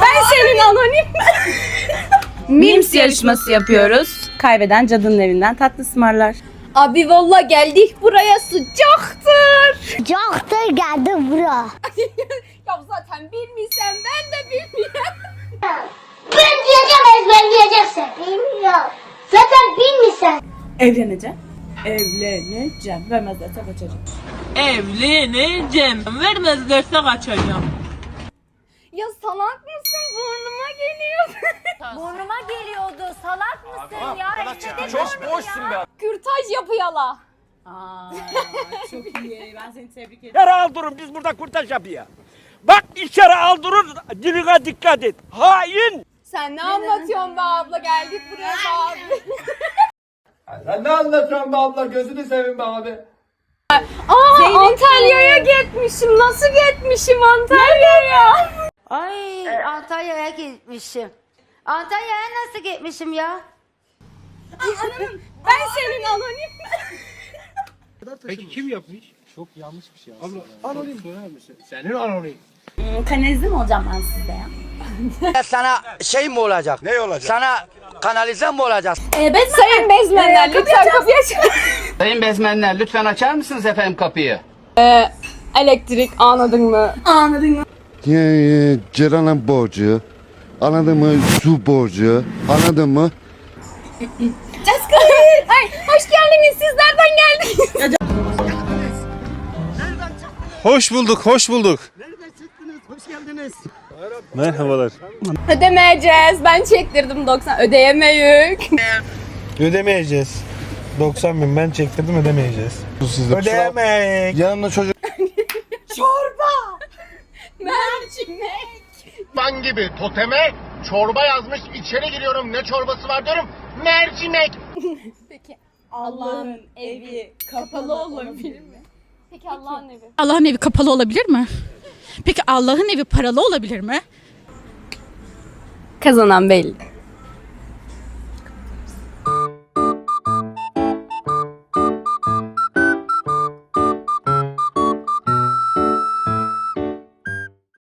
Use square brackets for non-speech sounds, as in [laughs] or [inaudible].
Ben senin anonim. Mims yarışması yapıyoruz. Kaybeden cadının evinden tatlı ısmarlar. Abi valla geldik buraya sıcaktır. Sıcaktır geldi bura. [laughs] ya zaten bilmiyorsan ben de bilmiyorum. Ben diyeceğim ezberleyeceksin. Bilmiyorum. Zaten bilmiyorsun. Evleneceğim. Evleneceğim. Vermezlerse kaçacağım. Evleneceğim. Vermezlerse kaçacağım. Ya salak mısın? Burnuma geliyor. Burnuma geliyordu. Salak mısın ya? Çok boşsun be. Kürtaj yapıyala. Aa, çok iyi. Ben seni tebrik ederim. İçeri al durun biz burada kurtaş yapıyor. Bak içeri al durun diline dikkat et. Hain. Sen ne anlatıyorsun be abla? Geldik buraya be abi. Sen ne anlatıyorsun be abla gözünü seveyim be abi. Aa, Antalya'ya gitmişim. Nasıl gitmişim Antalya'ya? Ay Antalya'ya gitmişim. Antalya'ya nasıl gitmişim ya? Ben senin anonim. Peki kim yapmış? Çok yanlış bir şey aslında. Anonim. Söyler misin? Senin anonim. Kanalize mi olacağım ben size ya? Sana şey mi olacak? Ne olacak? Sana kanalize mi olacak? Ee, Bezmenler. Sayın Bezmenler lütfen kapıyı açın. [laughs] Sayın bezmenler lütfen açar mısınız efendim kapıyı? Elektrik anladın mı? Anladın mı? Ee, Ceren'in borcu, anladın mı? Su borcu, anladın mı? Jessica. Ay, hoş geldiniz. Siz nereden geldiniz? Hoş bulduk, hoş bulduk. Merhabalar. Ödemeyeceğiz. Ben çektirdim 90. Ödeyemeyük. Ödemeyeceğiz. 90 bin ben çektirdim ödemeyeceğiz. Sizde Ödeyemek. Yanımda çocuk. Mercimek. Ben gibi toteme çorba yazmış içeri giriyorum ne çorbası var diyorum mercimek. [laughs] Peki Allah'ın evi kapalı olabilir mi? Peki Allah'ın evi. Allah'ın evi kapalı olabilir mi? Peki Allah'ın evi paralı olabilir mi? Kazanan belli.